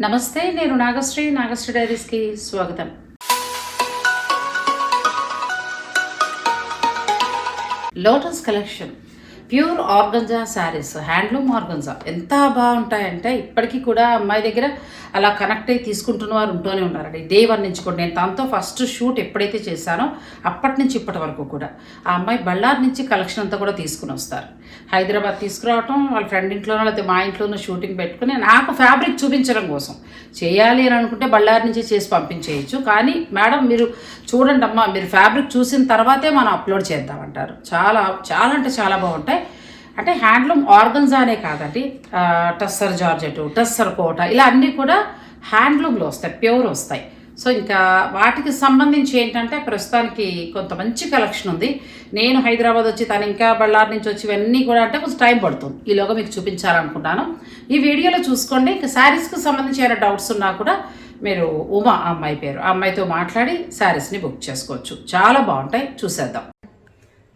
నమస్తే నేను నాగశ్రీ నాగశ్రీ డైరీస్కి స్వాగతం. Lotus collection. Pure organza sarees handloom organza. ఎంత బాగుంటాయంటే ఇప్పటికీ కూడా అమ్మాయి దగ్గర అలా కనెక్ట్ అయ్యి తీసుకుంటున్న వారు ఉంటూనే ఉన్నారండి. డే వన్ నుంచి కూడా నేను తనతో ఫస్ట్ షూట్ ఎప్పుడైతే చేశానో అప్పటి నుంచి ఇప్పటి వరకు కూడా. ఆ అమ్మాయి బళ్ళారి నుంచి కలెక్షన్ అంతా కూడా తీసుకుని వస్తారు. హైదరాబాద్ తీసుకురావటం వాళ్ళ ఫ్రెండ్ ఇంట్లోనో లేకపోతే మా ఇంట్లోనో షూటింగ్ పెట్టుకుని నాకు ఫ్యాబ్రిక్ చూపించడం కోసం. చేయాలి అని అనుకుంటే బళ్ళారి నుంచి చేసి పంపించేయచ్చు. కానీ మేడం మీరు చూడండి అమ్మా మీరు ఫ్యాబ్రిక్ చూసిన తర్వాతే మనం అప్లోడ్ చేద్దామంటారు. చాలా చాలా అంటే చాలా బాగుంటాయి. అంటే హ్యాండ్లూమ్ ఆర్గన్స్ అనే కాదండి టస్సర్ జార్జెట్ టస్సర్ కోట ఇలా అన్నీ కూడా హ్యాండ్లూమ్లో వస్తాయి ప్యూర్ వస్తాయి. సో ఇంకా వాటికి సంబంధించి ఏంటంటే ప్రస్తుతానికి కొంత మంచి కలెక్షన్ ఉంది. నేను హైదరాబాద్ వచ్చి తను ఇంకా బళ్ళారి నుంచి వచ్చి ఇవన్నీ కూడా అంటే కొంచెం టైం పడుతుంది. ఈలోగా మీకు చూపించాలనుకుంటాను ఈ వీడియోలో చూసుకోండి. ఇంకా శారీస్కి సంబంధించి ఏమైనా డౌట్స్ ఉన్నా కూడా మీరు ఉమా అమ్మాయి పేరు ఆ అమ్మాయితో మాట్లాడి శారీస్ని బుక్ చేసుకోవచ్చు. చాలా బాగుంటాయి. చూసేద్దాం.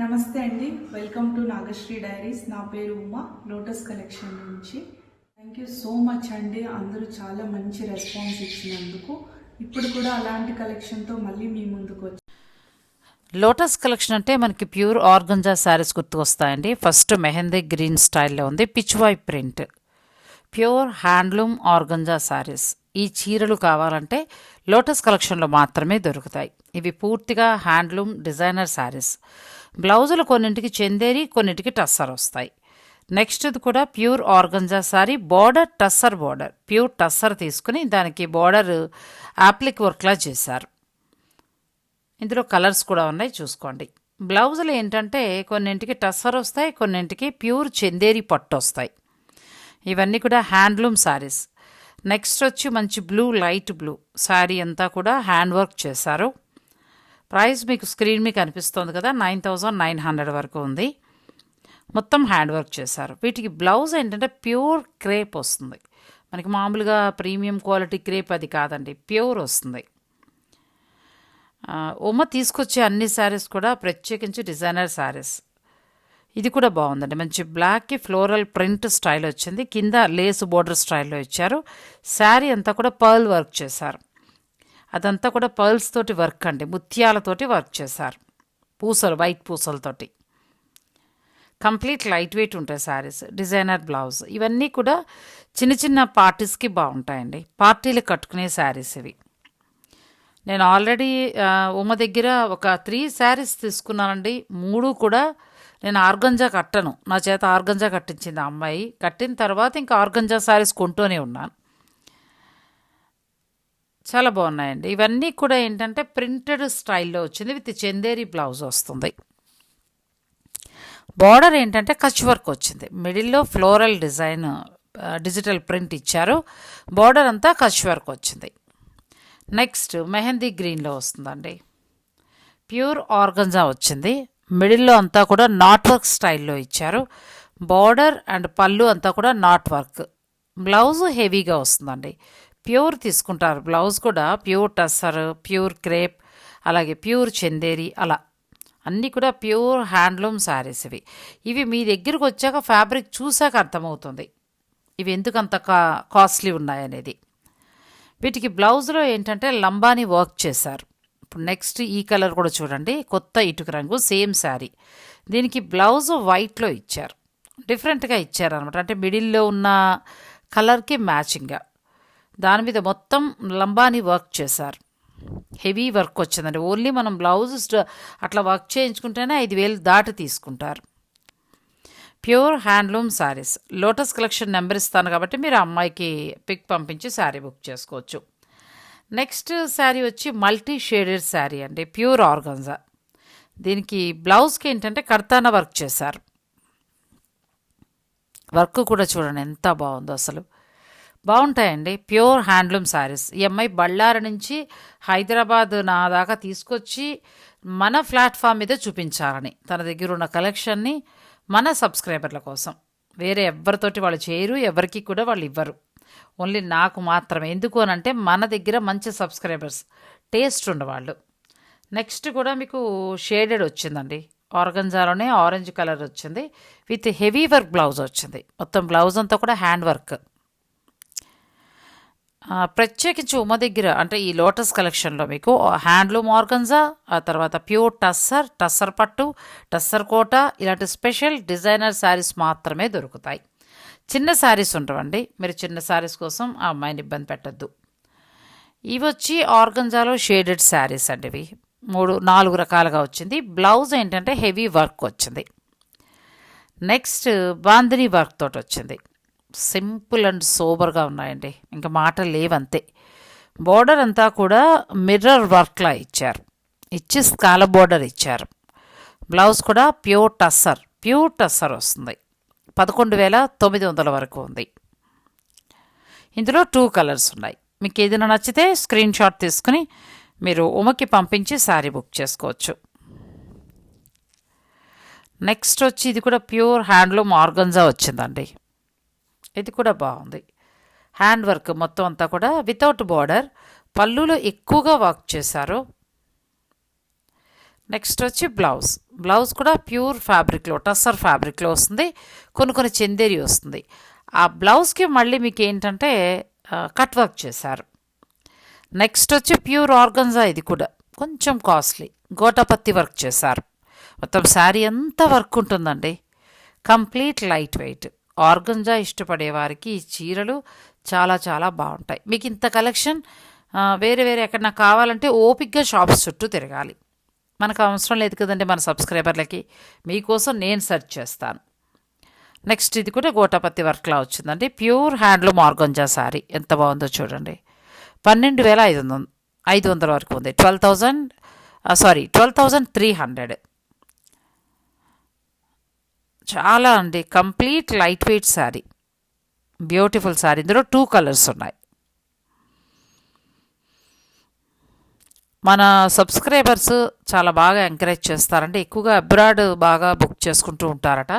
నమస్తే అండి. వెల్కమ్ టు నాగశ్రీ డైరీస్ నా పేరు ఉమా లోటస్ కలెక్షన్ నుంచి. థ్యాంక్ యూ సో మచ్ అండి. అందరూ చాలా మంచి రెస్పాన్స్ ఇచ్చినందుకు. ఇప్పుడు కూడా అలాంటి కలెక్షన్తో మళ్ళీ మీ ముందుకు వచ్చి లోటస్ కలెక్షన్ అంటే మనకి ప్యూర్ ఆర్గంజా శారీస్ గుర్తుకొస్తాయండి. ఫస్ట్ మెహందీ గ్రీన్ స్టైల్లో ఉంది. Pichwai print pure handloom organza sarees ఈ చీరలు కావాలంటే లోటస్ కలెక్షన్లో మాత్రమే దొరుకుతాయి. ఇవి పూర్తిగా హ్యాండ్లూమ్ డిజైనర్ శారీస్ బ్లౌజులు కొన్నింటికి చందేరి కొన్నింటికి టస్సర్ వస్తాయి. నెక్స్ట్ది కూడా pure organza saree border tussar border. Pure tussar తీసుకుని దానికి బార్డర్ యాప్లిక్ వర్క్లా చేశారు. ఇందులో కలర్స్ కూడా ఉన్నాయి చూసుకోండి. బ్లౌజులు ఏంటంటే కొన్నింటికి టస్సర్ వస్తాయి కొన్నింటికి ప్యూర్ చందేరి పట్టు వస్తాయి. ఇవన్నీ కూడా హ్యాండ్లూమ్ శారీస్ నెక్స్ట్ వచ్చి మంచి బ్లూ లైట్ బ్లూ శారీ అంతా కూడా హ్యాండ్ వర్క్ చేశారు. ప్రైస్ మీకు స్క్రీన్ మీకు అనిపిస్తుంది కదా నైన్ థౌజండ్ నైన్ హండ్రెడ్ వరకు ఉంది. మొత్తం హ్యాండ్ వర్క్ చేశారు. వీటికి బ్లౌజ్ ఏంటంటే ప్యూర్ క్రేప్ వస్తుంది. మనకి మామూలుగా ప్రీమియం క్వాలిటీ క్రేప్ అది కాదండి ప్యూర్ వస్తుంది. ఆ, ఉమ్మ తీసుకొచ్చే అన్ని శారీస్ కూడా ప్రత్యేకించి డిజైనర్ శారీస్. ఇది కూడా బాగుందండి. మంచి బ్లాక్కి ఫ్లోరల్ ప్రింట్ స్టైల్ వచ్చింది. కింద లేస్ బోర్డర్ స్టైల్లో ఇచ్చారు. శారీ అంతా కూడా పర్ల్ వర్క్ చేశారు. అదంతా కూడా పర్ల్స్ తోటి వర్క్ అండి. ముత్యాలతోటి వర్క్ చేశారు. పూసలు వైట్ పూసలతోటి. కంప్లీట్ లైట్ వెయిట్ ఉంటాయి శారీస్ డిజైనర్ బ్లౌజ్. ఇవన్నీ కూడా చిన్న చిన్న పార్టీస్కి బాగుంటాయండి. పార్టీలు కట్టుకునే శారీస్ ఇవి. నేను ఆల్రెడీ ఉమ్మ ఉమ దగ్గర ఒక త్రీ శారీస్ తీసుకున్నానండి. మూడు కూడా నేను ఆర్గంజా కట్టను. నా చేత ఆర్గంజా కట్టించింది ఆ అమ్మాయి. కట్టిన తర్వాత ఇంకా ఆర్గంజా శారీస్ కొంటూనే ఉన్నాను. చాలా బాగున్నాయండి. ఇవన్నీ కూడా ఏంటంటే ప్రింటెడ్ స్టైల్లో వచ్చింది. విత్ చందేరి బ్లౌజ్ వస్తుంది. బార్డర్ ఏంటంటే కచ్ వర్క్ వచ్చింది. మిడిల్లో ఫ్లోరల్ డిజైన్ డిజిటల్ ప్రింట్ ఇచ్చారు. బార్డర్ అంతా కచ్ వర్క్ వచ్చింది. నెక్స్ట్ మెహందీ గ్రీన్లో వస్తుందండి. ప్యూర్ ఆర్గంజా వచ్చింది. మిడిల్లో అంతా కూడా నాట్ వర్క్ స్టైల్లో ఇచ్చారు. బార్డర్ అండ్ పళ్ళు అంతా కూడా నాట్ వర్క్. బ్లౌజ్ హెవీగా వస్తుందండి. ప్యూర్ తీసుకుంటారు. బ్లౌజ్ కూడా ప్యూర్ టస్సర్ ప్యూర్ క్రేప్ అలాగే ప్యూర్ చందేరి అలా. అన్నీ కూడా ప్యూర్ హ్యాండ్లూమ్ శారీస్ ఇవి. ఇవి మీ దగ్గరకు వచ్చాక ఫ్యాబ్రిక్ చూసాక అర్థమవుతుంది. ఇవి ఎందుకు అంత కా కాస్ట్లీ ఉన్నాయనేది వీటికి బ్లౌజ్లో ఏంటంటే లంబాని వర్క్ చేశారు. ఇప్పుడు నెక్స్ట్ ఈ కలర్ కూడా చూడండి. కొత్త ఇటుక రంగు సేమ్ శారీ. దీనికి బ్లౌజ్ వైట్లో ఇచ్చారు. డిఫరెంట్గా ఇచ్చారు అనమాట అంటే మిడిల్లో ఉన్న కలర్కి మ్యాచింగ్గా. దాని మీద మొత్తం లంబాని వర్క్ చేశారు. హెవీ వర్క్ వచ్చిందండి. ఓన్లీ మనం బ్లౌజ్ అట్లా వర్క్ చేయించుకుంటేనే ఐదు వేలు దాటి తీసుకుంటారు. Pure handloom sarees lotus collection number ఇస్తాను కాబట్టి మీరు అమ్మాయికి పిక్ పంపించి శారీ బుక్ చేసుకోవచ్చు. నెక్స్ట్ శారీ వచ్చి మల్టీ షేడెడ్ శారీ అండి. Pure organza. దీనికి బ్లౌజ్కి ఏంటంటే కర్తాన వర్క్ చేశారు. వర్క్ కూడా చూడండి ఎంత బాగుందో అసలు. బాగుంటాయండి. ప్యూర్ హ్యాండ్లూమ్ శారీస్ ఈ అమ్మాయి బళ్ళారి నుంచి హైదరాబాద్ నా దాకా తీసుకొచ్చి మన ప్లాట్ఫామ్ మీద చూపించాలని. తన దగ్గర ఉన్న కలెక్షన్ని మన సబ్స్క్రైబర్ల కోసం. వేరే ఎవరితోటి వాళ్ళు చేయరు ఎవరికి కూడా వాళ్ళు ఇవ్వరు. ఓన్లీ నాకు మాత్రమే. ఎందుకు అని అంటే మన దగ్గర మంచి సబ్స్క్రైబర్స్ టేస్ట్ ఉండవాళ్ళు నెక్స్ట్ కూడా మీకు షేడెడ్ వచ్చిందండి. ఆర్గంజాలోనే ఆరెంజ్ కలర్ వచ్చింది. విత్ హెవీ వర్క్ బ్లౌజ్ వచ్చింది. మొత్తం బ్లౌజ్ అంతా కూడా హ్యాండ్ వర్క్. ప్రత్యేకించి ఉమ దగ్గర అంటే ఈ లోటస్ కలెక్షన్లో మీకు హ్యాండ్లూమ్ ఆర్గన్జా ఆ తర్వాత ప్యూర్ టస్సర్ టస్సర్ పట్టు టస్సర్ కోట ఇలాంటి స్పెషల్ డిజైనర్ శారీస్ మాత్రమే దొరుకుతాయి. చిన్న శారీస్ ఉండవండి. మీరు చిన్న శారీస్ కోసం ఆ అమ్మాయిని ఇబ్బంది పెట్టద్దు. ఇవి వచ్చి ఆర్గంజాలో షేడెడ్ శారీస్ అండి ఇవి. మూడు నాలుగు రకాలుగా వచ్చింది. బ్లౌజ్ ఏంటంటే హెవీ వర్క్ వచ్చింది. నెక్స్ట్ బాందిని వర్క్ తోటి వచ్చింది. సింపుల్ అండ్ సోబర్గా ఉన్నాయండి. ఇంకా మాట లేవంతే. బోర్డర్ అంతా కూడా మిర్రర్ వర్క్లా ఇచ్చారు. ఇచ్చి స్కాల బోర్డర్ ఇచ్చారు. బ్లౌజ్ కూడా ప్యూర్ టస్సర్ ప్యూర్ టస్సర్ వస్తుంది. పదకొండు వేల తొమ్మిది వందల వరకు ఉంది. ఇందులో టూ కలర్స్ ఉన్నాయి. మీకు ఏదైనా నచ్చితే స్క్రీన్ షాట్ తీసుకుని మీరు ఉమకి పంపించి శారీ బుక్ చేసుకోవచ్చు. నెక్స్ట్ వచ్చి ఇది కూడా ప్యూర్ హ్యాండ్లూమ్ ఆర్గన్జా వచ్చిందండి. ఇది కూడా బాగుంది. హ్యాండ్ వర్క్ మొత్తం అంతా కూడా వితౌట్ బార్డర్ పళ్ళులో ఎక్కువగా వర్క్ చేశారు. నెక్స్ట్ వచ్చి బ్లౌజ్ బ్లౌజ్ కూడా ప్యూర్ ఫ్యాబ్రిక్లో టస్సర్ ఫ్యాబ్రిక్లో వస్తుంది. కొన్ని కొన్ని చందేరి వస్తుంది. ఆ బ్లౌజ్కి మళ్ళీ మీకు ఏంటంటే కట్ వర్క్ చేశారు. నెక్స్ట్ వచ్చి ప్యూర్ ఆర్గన్జా ఇది కూడా. కొంచెం కాస్ట్లీ గోటపత్తి వర్క్ చేశారు. మొత్తం శారీ అంతా వర్క్ ఉంటుందండి. కంప్లీట్ లైట్ వెయిట్ ఆర్గంజా ఇష్టపడేవారికి ఈ చీరలు చాలా చాలా బాగుంటాయి. మీకు ఇంత కలెక్షన్ వేరే వేరే ఎక్కడన్నా కావాలంటే ఓపిక్గా షాప్స్ చుట్టూ తిరగాలి. మనకు అవసరం లేదు కదండి మన సబ్స్క్రైబర్లకి. మీకోసం నేను సెర్చ్ చేస్తాను. నెక్స్ట్ ఇది కూడా గోటాపత్తి వర్క్లా వచ్చిందండి. ప్యూర్ హ్యాండ్లూమ్ ఆర్గంజా శారీ ఎంత బాగుందో చూడండి. పన్నెండు వేల ఐదు వందల ఐదు వందల వరకు ఉంది. Twelve thousand sorry twelve thousand three hundred. చాలా అండి. Complete light weight saree. Beautiful saree. ఇందులో టూ కలర్స్ ఉన్నాయి. మన సబ్స్క్రైబర్స్ చాలా బాగా ఎంకరేజ్ చేస్తారంటే ఎక్కువగా అబ్రాడ్ బాగా బుక్ చేసుకుంటూ ఉంటారట.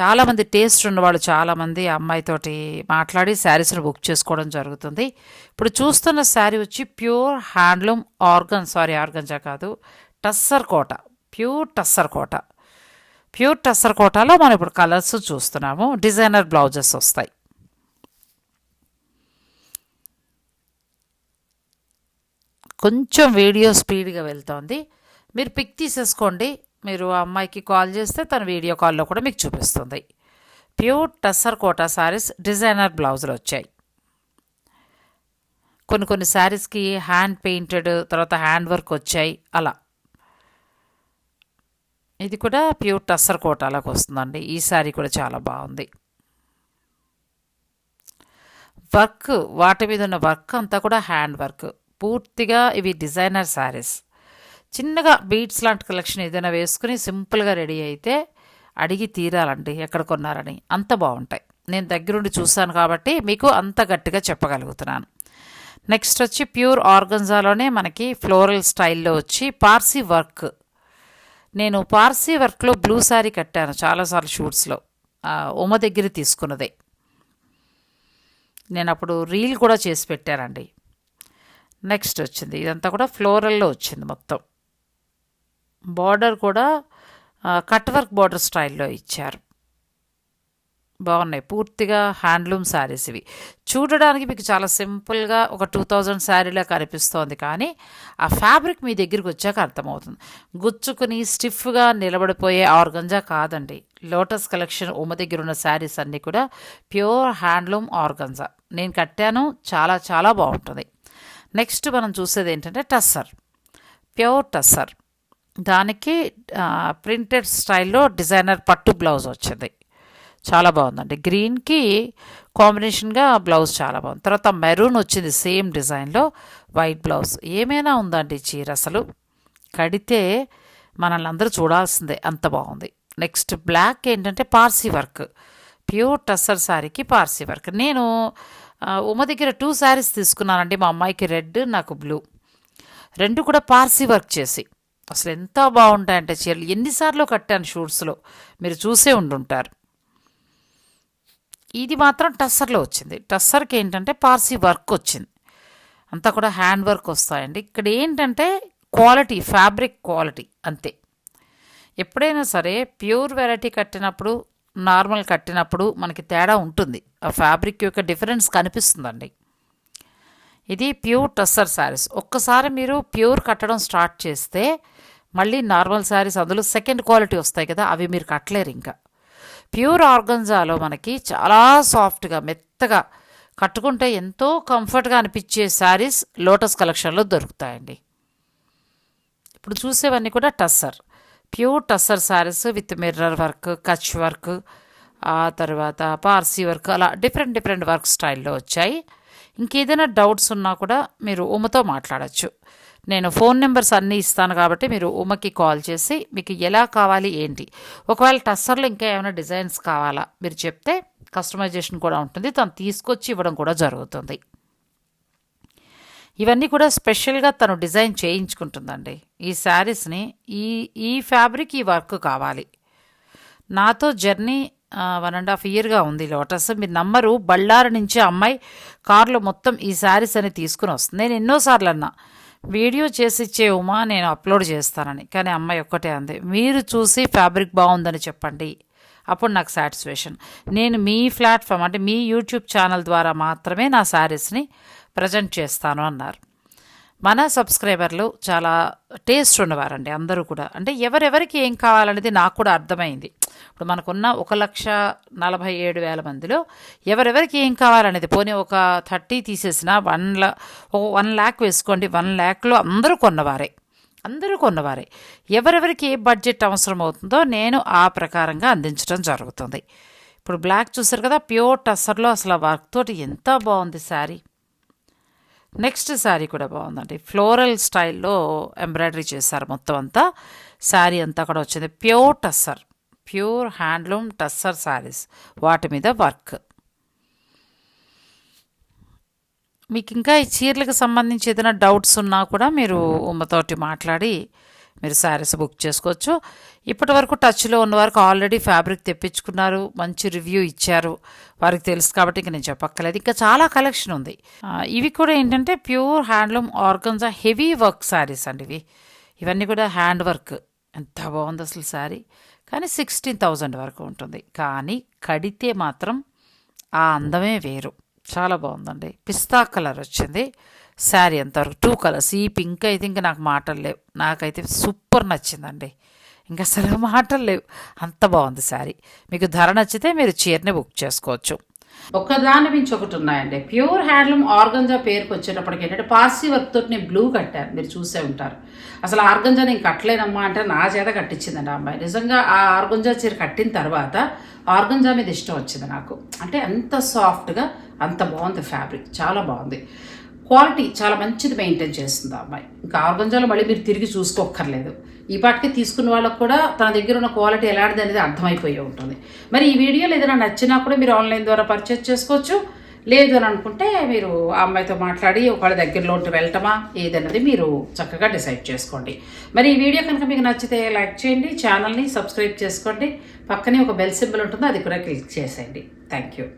చాలామంది టేస్ట్ ఉన్నవాళ్ళు చాలామంది అమ్మాయితోటి మాట్లాడి శారీస్ని బుక్ చేసుకోవడం జరుగుతుంది. ఇప్పుడు చూస్తున్న శారీ వచ్చి pure handloom organ sorry organza కాదు టస్సర్ కోట. ప్యూర్ టస్సర్ కోట. ప్యూర్ టస్సర్ కోటాలో మనం ఇప్పుడు కలర్స్ చూస్తున్నాము. డిజైనర్ బ్లౌజెస్ వస్తాయి. కొంచెం వీడియో స్పీడ్గా వెళ్తోంది. మీరు పిక్ తీసేసుకోండి. మీరు అమ్మాయికి కాల్ చేస్తే తన వీడియో కాల్లో కూడా మీకు చూపిస్తుంది. Pure tussar Kota sarees designer బ్లౌజులు వచ్చాయి. కొన్ని కొన్ని శారీస్కి హ్యాండ్ పెయింటెడ్ తర్వాత హ్యాండ్ వర్క్ వచ్చాయి. అలా. ఇది కూడా ప్యూర్ టస్సర్ కోటాలకు వస్తుందండి. ఈ శారీ కూడా చాలా బాగుంది. వర్క్ వాటి మీద ఉన్న వర్క్ అంతా కూడా హ్యాండ్ వర్క్. పూర్తిగా ఇవి డిజైనర్ శారీస్ చిన్నగా బీట్స్ లాంటి కలెక్షన్ ఏదైనా వేసుకుని సింపుల్గా రెడీ అయితే అడిగి తీరాలండి ఎక్కడ కొన్నారని. అంత బాగుంటాయి. నేను దగ్గరుండి చూశాను కాబట్టి మీకు అంత గట్టిగా చెప్పగలుగుతున్నాను. నెక్స్ట్ వచ్చి ప్యూర్ ఆర్గంజాలోనే మనకి ఫ్లోరల్ స్టైల్లో వచ్చి పార్సీ వర్క్. నేను పార్సీ వర్క్లో బ్లూ శారీ కట్టాను చాలాసార్లు షూట్స్లో. ఉమ దగ్గర తీసుకున్నదే. నేను అప్పుడు రీల్ కూడా చేసి పెట్టానండి. నెక్స్ట్ వచ్చింది. ఇదంతా కూడా ఫ్లోరల్లో వచ్చింది మొత్తం. బార్డర్ కూడా కట్ వర్క్ బార్డర్ స్టైల్లో ఇచ్చారు. బాగున్నాయి. పూర్తిగా హ్యాండ్లూమ్ శారీస్ ఇవి. చూడడానికి మీకు చాలా సింపుల్గా ఒక టూ థౌజండ్ శారీలా కనిపిస్తోంది కానీ ఆ ఫ్యాబ్రిక్ మీ దగ్గరికి వచ్చాక అర్థమవుతుంది. గుచ్చుకుని స్టిఫ్గా నిలబడిపోయే ఆర్గంజా కాదండి. లోటస్ కలెక్షన్ ఉమ దగ్గర ఉన్న శారీస్ అన్నీ కూడా ప్యూర్ హ్యాండ్లూమ్ ఆర్గంజా. నేను కట్టాను. చాలా చాలా బాగుంటుంది. నెక్స్ట్ మనం చూసేది ఏంటంటే టస్సర్. ప్యూర్ టస్సర్. దానికి ప్రింటెడ్ స్టైల్లో డిజైనర్ పట్టు బ్లౌజ్ వచ్చింది. చాలా బాగుందండి గ్రీన్కి కాంబినేషన్గా బ్లౌజ్ చాలా బాగుంది. తర్వాత మెరూన్ వచ్చింది సేమ్ డిజైన్లో వైట్ బ్లౌజ్. ఏమైనా ఉందండి చీర అసలు? కడితే మనల్ని అందరూ చూడాల్సిందే అంత బాగుంది. నెక్స్ట్ బ్లాక్ ఏంటంటే పార్సీ వర్క్. ప్యూర్ టస్సర్ శారీకి పార్సీ వర్క్. నేను ఉమ్మ ఉమ దగ్గర టూ శారీస్ తీసుకున్నానండి. మా అమ్మాయికి రెడ్ నాకు బ్లూ. రెండు కూడా పార్సీ వర్క్ చేసి. అసలు ఎంత బాగుంటాయంటే చీరలు. ఎన్నిసార్లు కట్టాను షూట్స్లో? మీరు చూసే ఉండుంటారు. ఇది మాత్రం టస్సర్లో వచ్చింది. టస్సర్కి ఏంటంటే పార్సీ వర్క్ వచ్చింది. అంతా కూడా హ్యాండ్ వర్క్ వస్తాయండి. ఇక్కడ ఏంటంటే క్వాలిటీ ఫ్యాబ్రిక్ క్వాలిటీ అంతే. ఎప్పుడైనా సరే ప్యూర్ వెరైటీ కట్టినప్పుడు నార్మల్ కట్టినప్పుడు మనకి తేడా ఉంటుంది. ఆ ఫ్యాబ్రిక్ యొక్క డిఫరెన్స్ కనిపిస్తుందండి. ఇది ప్యూర్ టస్సర్ శారీస్. ఒక్కసారి మీరు ప్యూర్ కట్టడం స్టార్ట్ చేస్తే మళ్ళీ నార్మల్ శారీస్ అందులో సెకండ్ క్వాలిటీ వస్తాయి కదా అవి మీరు కట్టలేరు ఇంకా. ప్యూర్ ఆర్గంజాలో మనకి చాలా సాఫ్ట్గా మెత్తగా కట్టుకుంటే ఎంతో కంఫర్ట్గా అనిపించే శారీస్ లోటస్ కలెక్షన్లో దొరుకుతాయండి. ఇప్పుడు చూసేవన్నీ కూడా tussar. Pure tussar sarees with mirror work Kutch work ఆ తర్వాత పార్సీ వర్క్ అలా డిఫరెంట్ డిఫరెంట్ వర్క్ స్టైల్లో వచ్చాయి. ఇంకేదైనా డౌట్స్ ఉన్నా కూడా మీరు ఉమతో మాట్లాడచ్చు. నేను ఫోన్ నెంబర్స్ అన్నీ ఇస్తాను కాబట్టి మీరు ఉమకి కాల్ చేసి మీకు ఎలా కావాలి ఏంటి? ఒకవేళ టస్సర్లో ఇంకా ఏమైనా డిజైన్స్ కావాలా? మీరు చెప్తే కస్టమైజేషన్ కూడా ఉంటుంది. తను తీసుకొచ్చి ఇవ్వడం కూడా జరుగుతుంది. ఇవన్నీ కూడా స్పెషల్గా తను డిజైన్ చేయించుకుంటుందండి. ఈ శారీస్ని ఈ ఈ ఫ్యాబ్రిక్ ఈ వర్క్ కావాలి. నాతో జర్నీ వన్ అండ్ హాఫ్ ఇయర్గా ఉంది లోటస్. మీరు నమ్మరు బళ్ళారి నుంచి అమ్మాయి కార్లో మొత్తం ఈ శారీస్ అని తీసుకుని వస్తుంది. నేను ఎన్నోసార్లు అన్నా వీడియో చేసి ఇచ్చే ఉమా నేను అప్లోడ్ చేస్తానని. కానీ అమ్మాయి ఒక్కటే అంది మీరు చూసి ఫ్యాబ్రిక్ బాగుందని చెప్పండి. అప్పుడు నాకు సాటిస్ఫాక్షన్. నేను మీ ప్లాట్ఫామ్ అంటే మీ యూట్యూబ్ ఛానల్ ద్వారా మాత్రమే నా శారీస్ని ప్రజెంట్ చేస్తాను అన్నారు. మన సబ్స్క్రైబర్లు చాలా టేస్ట్ ఉన్నవారండి అందరూ కూడా. అంటే ఎవరెవరికి ఏం కావాలనేది నాకు కూడా అర్థమైంది. ఇప్పుడు మనకున్న ఒక లక్ష నలభై ఏడు వేల మందిలో ఎవరెవరికి ఏం కావాలనేది? పోనీ ఒక థర్టీ తీసేసిన వన్ లా ఒక వన్ ల్యాక్ వేసుకోండి వన్ ల్యాక్లో అందరూ కొన్నవారే. అందరూ కొన్నవారే. ఎవరెవరికి ఏ బడ్జెట్ అవసరం అవుతుందో నేను ఆ ప్రకారంగా అందించడం జరుగుతుంది. ఇప్పుడు బ్లాక్ చూసారు కదా ప్యూర్ టస్సర్లో అసలు ఆ వర్క్ తోటి ఎంత బాగుంది శారీ. నెక్స్ట్ శారీ కూడా బాగుందండి. ఫ్లోరల్ స్టైల్లో ఎంబ్రాయిడరీ చేశారు మొత్తం అంతా. శారీ అంతా కూడా వచ్చింది. Pure tussar. Pure handloom tussar sarees. వాటి మీద వర్క్. మీకు ఇంకా ఈ చీరలకు సంబంధించి ఏదైనా డౌట్స్ ఉన్నా కూడా మీరు ఉమ్మతోటి మాట్లాడి మీరు శారీస్ బుక్ చేసుకోవచ్చు. ఇప్పటి వరకు టచ్లో ఉన్న వారికి ఆల్రెడీ ఫ్యాబ్రిక్ తెప్పించుకున్నారు. మంచి రివ్యూ ఇచ్చారు. వారికి తెలుసు కాబట్టి ఇంక నేను చెప్పక్కర్లేదు. ఇంకా చాలా కలెక్షన్ ఉంది. ఇవి కూడా ఏంటంటే pure handloom organza heavy work sarees అండి ఇవి. ఇవన్నీ కూడా హ్యాండ్ వర్క్. ఎంత బాగుంది అసలు శారీ. కానీ సిక్స్టీన్ థౌజండ్ వరకు ఉంటుంది. కానీ కడితే మాత్రం ఆ అందమే వేరు. చాలా బాగుందండి. పిస్తా కలర్ వచ్చింది. శారీ అంతవరకు టూ కలర్స్. ఈ పింక్ అయితే ఇంకా నాకు మాటలు లేవు. నాకైతే సూపర్ నచ్చిందండి. ఇంకా అసలు మాటలు లేవు. అంత బాగుంది శారీ. మీకు ధర నచ్చితే మీరు చీరని బుక్ చేసుకోవచ్చు. ఒకదాని మించి ఒకటి ఉన్నాయండి. ప్యూర్ హ్యాండ్లూమ్ ఆర్గంజా పేరుకి వచ్చేటప్పటికి ఏంటంటే పార్సీ వర్క్ తోటి నేను బ్లూ కట్టాను. మీరు చూసే ఉంటారు. అసలు ఆర్గంజా నేను కట్టలేనమ్మా అంటే నా చేత కట్టించిందండి అమ్మాయి. నిజంగా ఆ ఆర్గంజా చీర కట్టిన తర్వాత ఆర్గంజా మీద ఇష్టం వచ్చింది నాకు. అంటే అంత సాఫ్ట్గా అంత బాగుంది ఫ్యాబ్రిక్. చాలా బాగుంది. క్వాలిటీ చాలా మంచిది మెయింటైన్ చేస్తుంది ఆ అమ్మాయి. ఇంకా ఆర్గంజాలో మళ్ళీ మీరు తిరిగి చూసుకోక్కర్లేదు. ఈ పాటికి తీసుకున్న వాళ్ళకు కూడా తన దగ్గర ఉన్న క్వాలిటీ ఎలాంటిది అనేది అర్థమైపోయి ఉంటుంది. మరి ఈ వీడియోలో ఏదైనా నచ్చినా కూడా మీరు ఆన్లైన్ ద్వారా పర్చేస్ చేసుకోవచ్చు. లేదు అని అనుకుంటే మీరు ఆ అమ్మాయితో మాట్లాడి ఒకళ్ళ దగ్గరలో ఉంటే వెళ్ళటమా ఏదన్నది మీరు చక్కగా డిసైడ్ చేసుకోండి. మరి ఈ వీడియో కనుక మీకు నచ్చితే లైక్ చేయండి ఛానల్ని సబ్స్క్రైబ్ చేసుకోండి. పక్కనే ఒక బెల్ సింబల్ ఉంటుంది అది కూడా క్లిక్ చేసేయండి. Thank you.